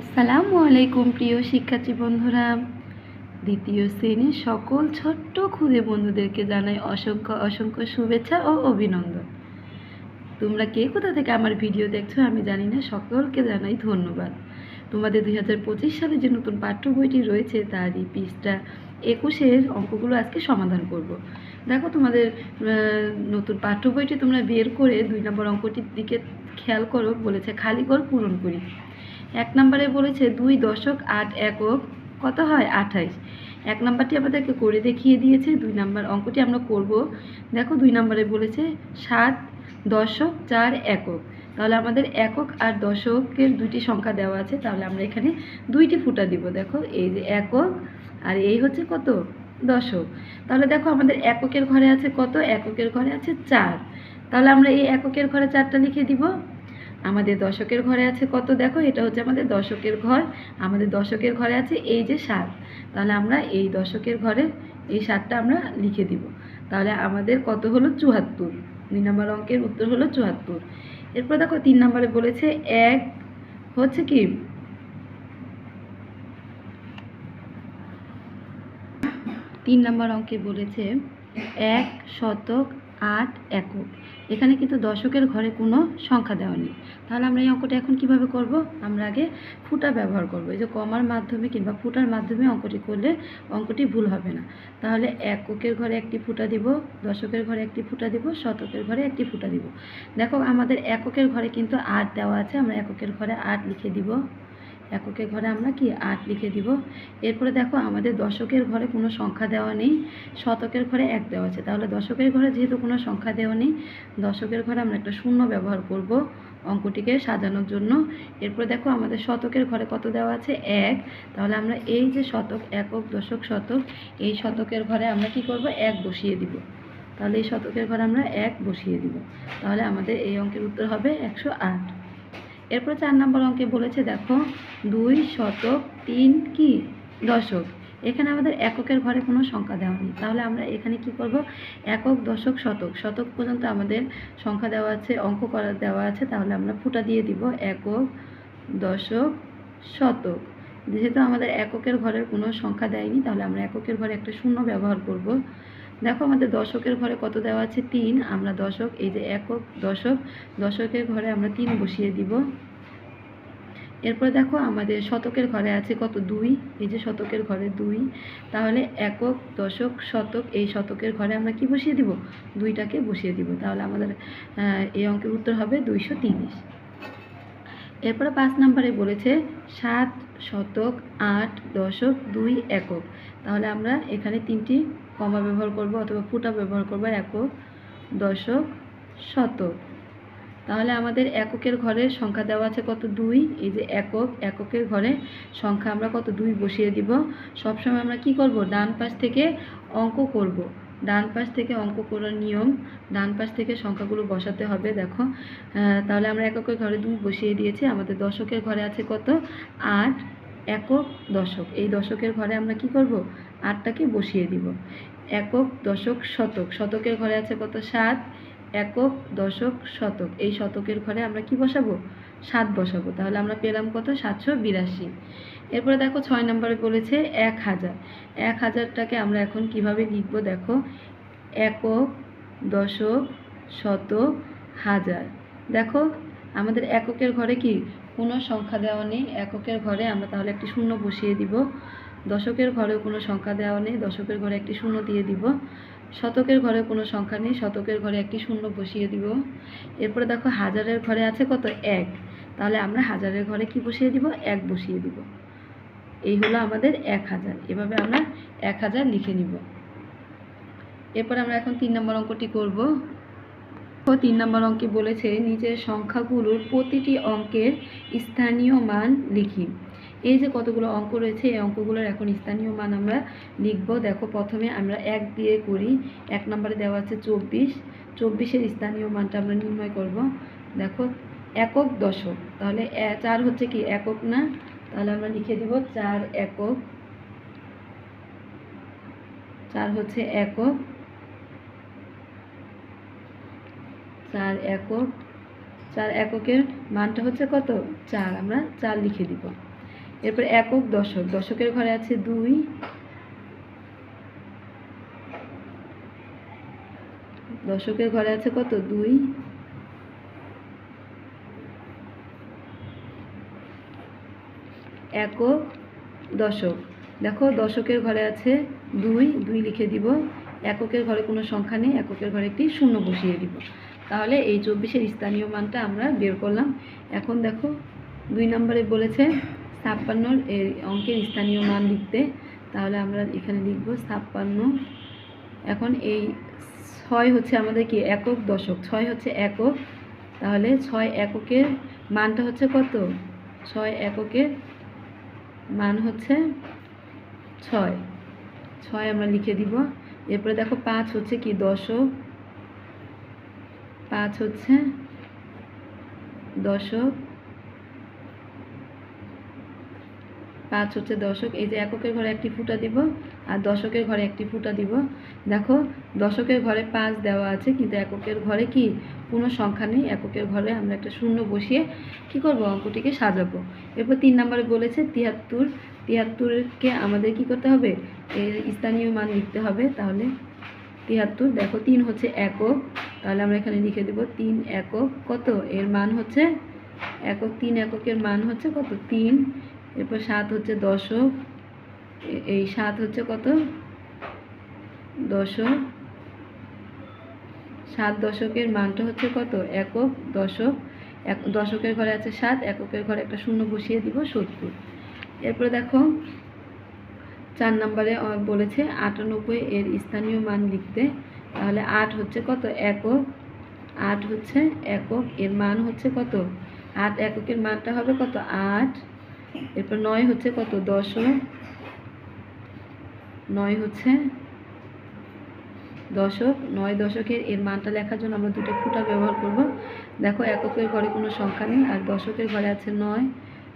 আসসালামু আলাইকুম প্রিয় শিক্ষার্থী বন্ধুরা। দ্বিতীয় শ্রেণির সকল ছোট্ট ক্ষুদে বন্ধুদেরকে জানাই অসংখ্য অসংখ্য শুভেচ্ছা ও অভিনন্দন। তোমরা কে কোথা থেকে আমার ভিডিও দেখছ আমি জানি না, সকলকে জানাই ধন্যবাদ। তোমাদের দুই হাজার পঁচিশ সালে যে নতুন পাঠ্য বইটি রয়েছে তারই পৃষ্ঠা একুশের অঙ্কগুলো আজকে সমাধান করব। দেখো তোমাদের নতুন পাঠ্য বইটি তোমরা বের করে দুই নম্বর অঙ্কটির দিকে খেয়াল করো, বলেছে খালি ঘর পূরণ করি। এক নম্বরে বলেছে দুই দশক আট একক, কত হয়? আঠাইশ। এক নাম্বারটি আমাদেরকে করে দেখিয়ে দিয়েছে, দুই নাম্বার অঙ্কটি আমরা করব। দেখো দুই নম্বরে বলেছে সাত দশক চার একক। তাহলে আমাদের একক আর দশকের দুইটি সংখ্যা দেওয়া আছে, তাহলে আমরা এখানে দুইটি ফুটা দিব। দেখো, এই যে একক আর এই হচ্ছে কত? দশক। তাহলে দেখো আমাদের এককের ঘরে আছে কত? এককের ঘরে আছে চার। তাহলে আমরা এই এককের ঘরে চারটা লিখে দিব। আমাদের দশকের ঘরে আছে কত? দেখো, এটা হচ্ছে আমাদের দশকের ঘর। আমাদের দশকের ঘরে আছে এই যে সাত। তাহলে আমরা এই দশকের ঘরে এই সাতটা আমরা লিখে দিব। তাহলে আমাদের কত হলো? চুয়াত্তর। দুই নম্বর অঙ্কের উত্তর হলো চুয়াত্তর। এরপর দেখো, তিন নম্বরে বলেছে এক হচ্ছে কি? তিন নম্বর অঙ্কে বলেছে এক শতক আট একক। এখানে কিন্তু দশকের ঘরে কোনো সংখ্যা দেওয়া নেই। তাহলে আমরা এই অঙ্কটা এখন কীভাবে করব? আমরা আগে ফুটা ব্যবহার করব। এই যে কমার মাধ্যমে কিংবা ফুটার মাধ্যমে অঙ্কটি করলে অঙ্কটি ভুল হবে না। তাহলে এককের ঘরে একটি ফুটা দিব, দশকের ঘরে একটি ফুটা দিব, শতকের ঘরে একটি ফুটা দিব। দেখো, আমাদের এককের ঘরে কিন্তু আট দেওয়া আছে, আমরা এককের ঘরে আট লিখে দিব। এককের ঘরে আমরা কি আট লিখে দিব? এরপরে দেখো, আমাদের দশকের ঘরে কোনো সংখ্যা দেওয়া নেই, শতকের ঘরে এক দেওয়া আছে। তাহলে দশকের ঘরে যেহেতু কোনো সংখ্যা দেওয়া নেই, দশকের ঘরে আমরা একটা শূন্য ব্যবহার করব অঙ্কটিকে সাজানোর জন্য। এরপরে দেখো, আমাদের শতকের ঘরে কত দেওয়া আছে? এক। তাহলে আমরা এই যে শতক, একক, দশক, শতক, এই শতকের ঘরে আমরা কি করব? এক বসিয়ে দিব। তাহলে এই শতকের ঘরে আমরা এক বসিয়ে দিব। তাহলে আমাদের এই অঙ্কের উত্তর হবে একশো আট। এরপর চার নম্বর অঙ্কে বলেছে, দেখো, দুই শতক তিন কি? দশক। এখানে আমাদের এককের ঘরে কোনো সংখ্যা দেওয়া নেই। তাহলে আমরা এখানে কি করব? একক, দশক, শতক। শতক পর্যন্ত আমাদের সংখ্যা দেওয়া আছে, অঙ্ক করা দেওয়া আছে। তাহলে আমরা ফুটা দিয়ে দিব, একক, দশক, শতক। যেহেতু আমাদের এককের ঘরের কোনো সংখ্যা দেয়নি, তাহলে আমরা এককের ঘরে একটা শূন্য ব্যবহার করব। দেখো আমাদের দশকের ঘরে কত দেওয়া আছে? তিন। আমরা দশক, এই যে একক দশক, দশকের ঘরে আমরা তিন বসিয়ে দিব। এরপর দেখো আমাদের শতকের ঘরে আছে কত? দুই। এই যে শতকের ঘরে দুই। তাহলে একক দশক, শতক, এই শতকের ঘরে আমরা কি বসিয়ে দিব? দুইটাকে বসিয়ে দিব। তাহলে আমাদের এই অঙ্কের উত্তর হবে দুইশো তিরিশ। এরপরে পাঁচ নম্বরে বলেছে সাত শতক, আট দশক, দুই একক। তাহলে আমরা এখানে তিনটি কমা ব্যবহার করব অথবা ফুটা ব্যবহার করব একক দশক শতক। তাহলে আমাদের এককের ঘরের সংখ্যা দেওয়া আছে কত? দুই। এই যে একক, এককের ঘরে সংখ্যা আমরা কত? দুই বসিয়ে দিব। সবসময় আমরা কি করব? ডান পাশ থেকে অঙ্ক করব। ডান পাশ থেকে অঙ্ক করার নিয়ম, ডান পাশ থেকে সংখ্যাগুলো বসাতে হবে, দেখো। তাহলে আমরা এককের ঘরে দুই বসিয়ে দিয়েছি। আমাদের দশকের ঘরে আছে কত? আট। একক দশক। এই দশকের ঘরে আমরা কি করব? আটটাকে বসিয়ে দিব। একক দশক শতক। শতকের ঘরে আছে কত? সাত। একক দশক শতক। এই শতকের ঘরে আমরা কি বসাবো? সাত বসাবো। তাহলে আমরা পেলাম কত? সাতশো বিরাশি। এরপরে দেখো ছয় নম্বরে বলেছে এক হাজার। এক হাজারটাকে আমরা এখন কীভাবে লিখব? দেখো। একক দশক শতক হাজার। দেখো, আমাদের এককের ঘরে কি কোনো সংখ্যা দেওয়া নেই, এককের ঘরে আমরা তাহলে একটি শূন্য বসিয়ে দিব। দশকের ঘরেও কোনো সংখ্যা দেওয়া নেই, দশকের ঘরে একটি শূন্য দিয়ে দিব। শতকের ঘরে কোনো সংখ্যা নেই, শতকের ঘরে একটি শূন্য বসিয়ে দিব। এরপরে দেখো হাজারের ঘরে আছে কত? এক। তাহলে আমরা হাজারের ঘরে কি বসিয়ে দিব? এক বসিয়ে দিব। এই হলো আমাদের এক হাজার। এভাবে আমরা এক হাজার লিখে নিব। এরপর আমরা এখন তিন নম্বর অঙ্কটি করব। ও তিন নম্বর অঙ্কে বলেছে নিচের সংখ্যাগুলোর প্রতিটি অঙ্কের স্থানীয় মান লিখি। এই যে কতগুলো অঙ্ক রয়েছে, এই অঙ্কগুলোর এখন স্থানীয় মান আমরা লিখব। দেখো, প্রথমে আমরা এক দিয়ে করি, এক নম্বরে দেওয়া আছে চব্বিশ। চব্বিশের স্থানীয় মানটা আমরা নির্ণয় করব। দেখো, একক দশক। তাহলে চার হচ্ছে কি একক না? তাহলে আমরা লিখে দিব চার একক। চার হচ্ছে একক। চার একক, চার এককের মানটা হচ্ছে কত? চার। আমরা চার লিখে দিব। এরপর একক দশক। দশকের ঘরে আছে দুই, দশকের ঘরে আছে কত? দুই, একক দশক। দেখো দশকের ঘরে আছে দুই দুই লিখে দিব। এককের ঘরে কোনো সংখ্যা নেই, এককের ঘরে একটি শূন্য বসিয়ে দিব। তাহলে এই চব্বিশের স্থানীয় মানটা আমরা বের করলাম। এখন দেখো, দুই নম্বরে বলেছে ছাপ্পান্নর এর অঙ্কের স্থানীয় মান লিখতে। তাহলে আমরা এখানে লিখব ছাপ্পান্ন। এখন এই ছয় হচ্ছে আমাদের কি? একক দশক। ছয় হচ্ছে একক। তাহলে ছয় এককের মানটা হচ্ছে কত? ছয় এককের মান হচ্ছে ছয়। ছয় আমরা লিখে দিব। এরপরে দেখো পাঁচ হচ্ছে কি? দশক। পাঁচ হচ্ছে দশক। পাঁচ হচ্ছে দশক। এই যে এককের ঘরে একটি ফুটা দিব আর দশকের ঘরে একটি ফুটা দিব। দেখো, দশকের ঘরে পাঁচ দেওয়া আছে, কিন্তু এককের ঘরে কি? কোনো সংখ্যা নেই। এককের ঘরে আমরা একটা শূন্য বসিয়ে কি করব? অঙ্কটিকে সাজাবো। এরপর তিন নম্বরে বলেছে তিয়াত্তর। তিয়াত্তরকে আমাদের কি করতে হবে? এর স্থানীয় মান লিখতে হবে। তাহলে তিয়াত্তর দেখো তিন হচ্ছে একক, তাহলে আমরা এখানে লিখে দেব তিন একক কত? এর মান হচ্ছে একক, তিন এককের মান হচ্ছে কত? তিন, এরপর সাত হচ্ছে দশক এই সাত হচ্ছে কত? দশক, সাত দশকের মানটা হচ্ছে কত? একক দশক, এক, দশকের ঘরে আছে সাত, এককের ঘরে একটা শূন্য বসিয়ে দিব সত্তর। এরপরে দেখো চার নম্বরে বলেছে আটানব্বই এর স্থানীয় মান লিখতে। তাহলে আট হচ্ছে কত? একক। আট হচ্ছে একক। এর মান হচ্ছে কত? আট এককের মানটা হবে কত? আট। এরপর নয় হচ্ছে কত? দশক। নয় হচ্ছে দশক। নয় দশকের এর মানটা লেখার জন্য আমরা দুটো ফুটা ব্যবহার করব। দেখো, এককের ঘরে কোনো সংখ্যা নেই, আর দশকের ঘরে আছে নয়।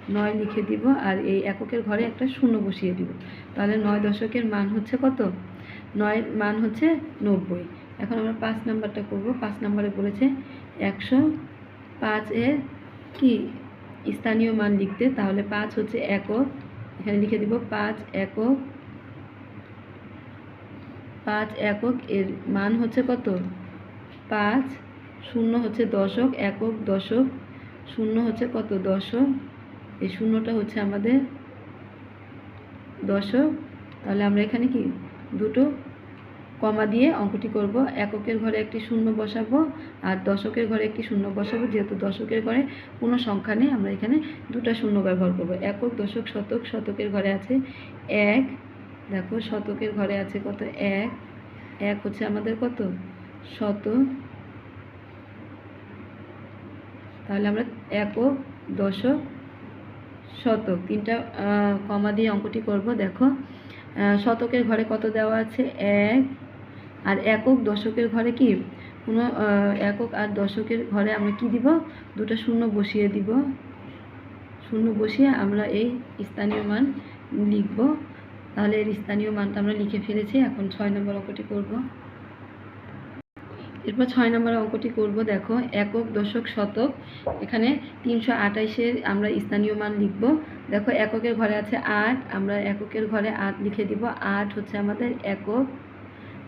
নয় লিখে দিব আর এই এককের ঘরে একটা শূন্য বসিয়ে দিব। তাহলে নয় দশকের মান হচ্ছে কত? নয় মান হচ্ছে নব্বই। এখন আমরা পাঁচ নাম্বারটা করব। পাঁচ নাম্বারে বলেছে একশো পাঁচ এর কি? স্থানীয় মান লিখতে। তাহলে পাঁচ হচ্ছে একক। এখানে লিখে দিব পাঁচ একক পাঁচ একক এর মান হচ্ছে কত? পাঁচ। শূন্য হচ্ছে দশক, একক দশক। শূন্য হচ্ছে কত? দশক। এই শূন্যটা হচ্ছে আমাদের দশক। তাহলে আমরা এখানে কি? দুটো কমা দিয়ে অঙ্কটি করব। এককের ঘরে একটি শূন্য বসাবো আর দশকের ঘরে একটি শূন্য বসাবো। যেহেতু দশকের ঘরে কোনো সংখ্যা নেই, আমরা এখানে দুটো শূন্য ব্যবহার করব। একক, দশক, শতক, শতকের ঘরে আছে এক। দেখো, শতকের ঘরে আছে কত? এক। এক হচ্ছে আমাদের কত? শত। তাহলে আমরা একক, দশক শতক। তিনটা কমা দিয়ে অঙ্কটি করব, দেখো। শতকের ঘরে কত দেওয়া আছে? এক। আর একক দশকের ঘরে কি? কোনো একক আর দশকের ঘরে আমরা কি দিব? দুটো শূন্য বসিয়ে দিব। শূন্য বসিয়ে আমরা এই স্থানীয় মান লিখব। তাহলে এর স্থানীয় মানটা আমরা লিখে ফেলেছি। এখন ছয় নম্বর অঙ্কটি করব। এরপর ছয় নম্বর অঙ্কটি করব, দেখো, একক, দশক, শতক। এখানে তিনশো আঠাইশের আমরা স্থানীয় মান লিখব। দেখো, এককের ঘরে আছে আট, আমরা এককের ঘরে আট লিখে দিব। আট হচ্ছে আমাদের একক।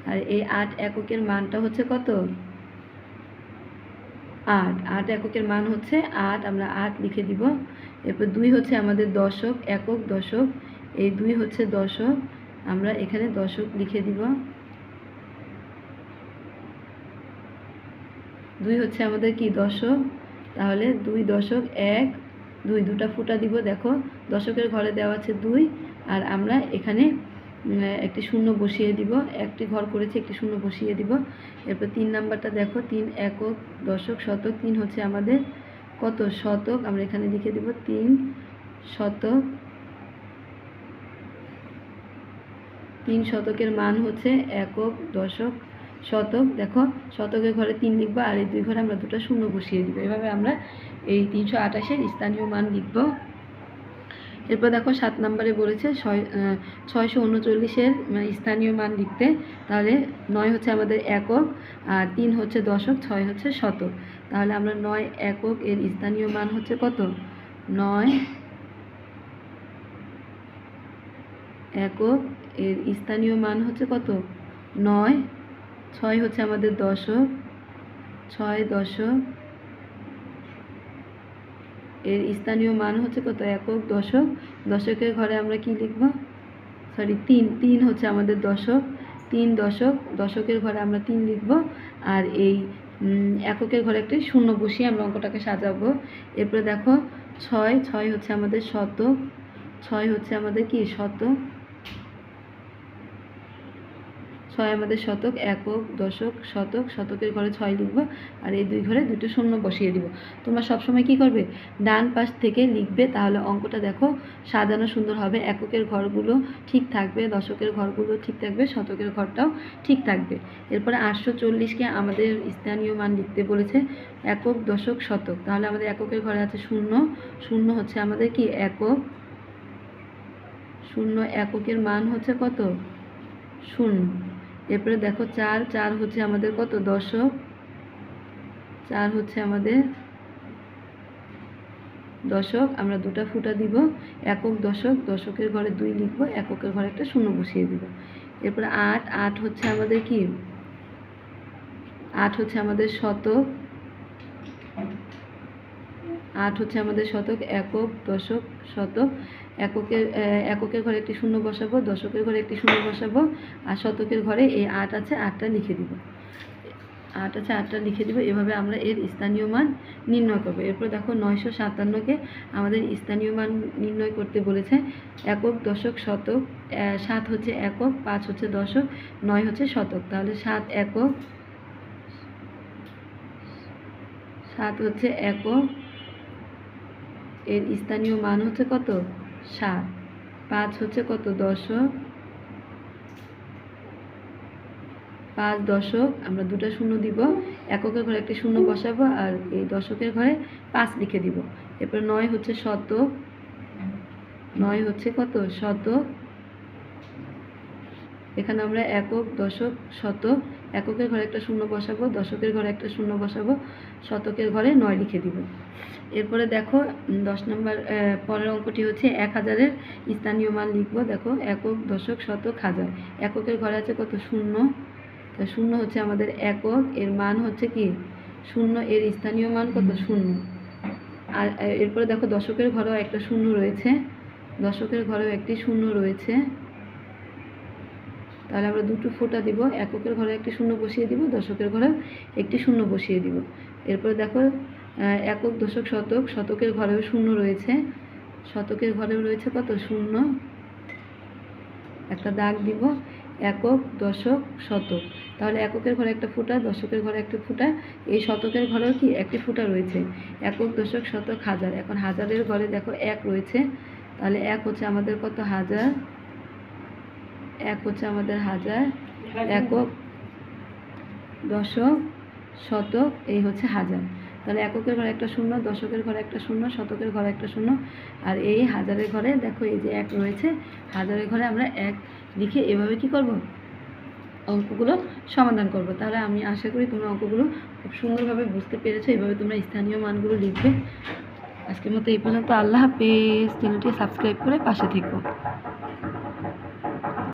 আর এই আট এককের মানটা হচ্ছে কত? আট। আট এককের মান হচ্ছে আট, আমরা আট লিখে দিব। এরপর দুই হচ্ছে আমাদের দশক, একক, দশক। এই দুই হচ্ছে দশক, আমরা এখানে দশক লিখে দিব। দুই হচ্ছে আমাদের কি দশক? তাহলে দুই দশক এক, দুই দুটা ফুটা দিব, দেখো। দশকের ঘরে দেওয়া আছে দুই, আর আমরা এখানে একটি শূন্য বসিয়ে দিব। একটি ঘর করেছি, একটি শূন্য বসিয়ে দিব। এরপর তিন নাম্বারটা দেখো, তিন একক দশক, শতক। তিন হচ্ছে আমাদের কত? শতক, আমরা এখানে লিখে দিব তিন শতক। তিন শতকের মান হচ্ছে একক দশক। শতক, দেখো, শতকের ঘরে তিন লিখব আর এই দুই ঘরে আমরা দুটো শূন্য বসিয়ে দিব। এভাবে আমরা এই তিনশো আঠাশের স্থানীয় মান লিখব। এরপর দেখো, সাত নম্বরে বলেছে ছয় ছয়শো উনচল্লিশের মানে স্থানীয় মান লিখতে। তাহলে নয় হচ্ছে আমাদের একক আর তিন হচ্ছে দশক, ছয় হচ্ছে শতক। তাহলে আমরা নয় একক এর স্থানীয় মান হচ্ছে কত? নয় একক এর স্থানীয় মান হচ্ছে কত? নয় ছয় হচ্ছে আমাদের দশক। ছয় দশক। এর স্থানীয় মান হচ্ছে কত? একক দশক। দশকের ঘরে আমরা কি লিখব? সরি তিন। তিন হচ্ছে আমাদের দশক। তিন দশক। দশকের ঘরে আমরা তিন লিখব। আর এই এককের ঘরে একটি শূন্য বসিয়ে আমরা অঙ্কটাকে সাজাবো। এরপরে দেখো, ছয়। ছয় হচ্ছে আমাদের শতক। ছয় হচ্ছে আমাদের কি? শতক। ছয় আমাদের শতক, একক, দশক, শতক, শতকের ঘরে ছয় লিখব আর এই দুই ঘরে দুটো শূন্য বসিয়ে দিব। তোমরা সবসময় কি করবে? ডান পাশ থেকে লিখবে, তাহলে অঙ্কটা দেখো সাজানো সুন্দর হবে। এককের ঘরগুলো ঠিক থাকবে, দশকের ঘরগুলো ঠিক থাকবে, শতকের ঘরটাও ঠিক থাকবে। এরপরে আটশো চল্লিশকে আমাদের স্থানীয় মান লিখতে বলেছে একক, দশক, শতক। তাহলে আমাদের এককের ঘরে আছে শূন্য। শূন্য হচ্ছে আমাদের কি? একক। শূন্য এককের মান হচ্ছে কত? শূন্য। এরপরে দেখো চার চার হচ্ছে আমাদের কত? দশক। চার হচ্ছে আমাদের দশক। আমরা দুটা ফুটা দিব, একক দশক। দশকের ঘরে দুই লিখব, এককের ঘরে একটা শূন্য বসিয়ে দিব। এরপরে আট আট হচ্ছে আমাদের কি? আট হচ্ছে আমাদের শতক। আট হচ্ছে আমাদের শতক, একক দশক, শতক। এককের এককের ঘরে একটি শূন্য বসাবো, দশকের ঘরে একটি শূন্য বসাবো, আর শতকের ঘরে এই আট আছে, আটটা লিখে দিব। আট আছে, আটটা লিখে দিব, এভাবে আমরা এর স্থানীয় মান নির্ণয় করব। এরপর দেখো নয়শো সাতান্নকে আমাদের স্থানীয় মান নির্ণয় করতে বলেছে, একক, দশক, শতক সাত হচ্ছে একক, পাঁচ হচ্ছে দশক, নয় হচ্ছে শতক। তাহলে সাত একক, সাত হচ্ছে একক, এর স্থানীয় মান হচ্ছে কত? সাত। পাঁচ হচ্ছে কত? দশক। পাঁচ দশক, আমরা দুটো শূন্য দিব। এককের ঘরে একটি শূন্য বসাবো আর এই দশকের ঘরে পাঁচ লিখে দিব। এরপর নয় হচ্ছে শতক। নয় হচ্ছে কত? শতক। এখানে আমরা একক, দশক, শতক এককের ঘরে একটা শূন্য বসাবো, দশকের ঘরে একটা শূন্য বসাবো, শতকের ঘরে নয় লিখে দিব। এরপরে দেখো দশ নম্বর পরের অঙ্কটি হচ্ছে এক হাজারের স্থানীয় মান লিখব। দেখো, একক, দশক, শতক, হাজার। এককের ঘরে আছে কত? শূন্য। তা শূন্য হচ্ছে আমাদের একক, এর মান হচ্ছে কি? শূন্য, এর স্থানীয় মান কত? শূন্য। আর, এরপরে দেখো, দশকের ঘরেও একটা শূন্য রয়েছে। দশকের ঘরেও একটি শূন্য রয়েছে। তাহলে আমরা দুটো ফোঁটা দিব, এককের ঘরে একটি শূন্য বসিয়ে দিব, দশকের ঘরে একটি শূন্য বসিয়ে দিব। এরপরে দেখো একক, দশক, শতক, শতকের ঘরেও শূন্য রয়েছে। শতকের ঘরেও রয়েছে কত? শূন্য। একটা দাগ দিব, একক, দশক, শতক। তাহলে এককের ঘরে একটা ফুটা, দশকের ঘরে একটা ফুটা। এই শতকের ঘরেও কি একটি ফুটা রয়েছে? একক, দশক, শতক, হাজার। এখন হাজারের ঘরে দেখো এক রয়েছে। তাহলে এক হচ্ছে আমাদের কত? হাজার। এক হচ্ছে আমাদের হাজার একক দশক শতক, এই হচ্ছে হাজার। তাহলে এককের ঘরে একটা শূন্য, দশকের ঘরে একটা শূন্য, শতকের ঘরে একটা শূন্য, আর এই হাজারের ঘরে দেখো এই যে এক রয়েছে, হাজারের ঘরে আমরা এক লিখে এভাবে কি করব? অঙ্কগুলো সমাধান করব। তাহলে আমি আশা করি তোমরা অঙ্কগুলো খুব সুন্দরভাবে বুঝতে পেরেছ এইভাবে তোমরা স্থানীয় মানগুলো লিখবে। আজকের মতো এই পর্যন্ত। আল্লাহ হাফেজ। চ্যানেলটি সাবস্ক্রাইব করে পাশে থেকো।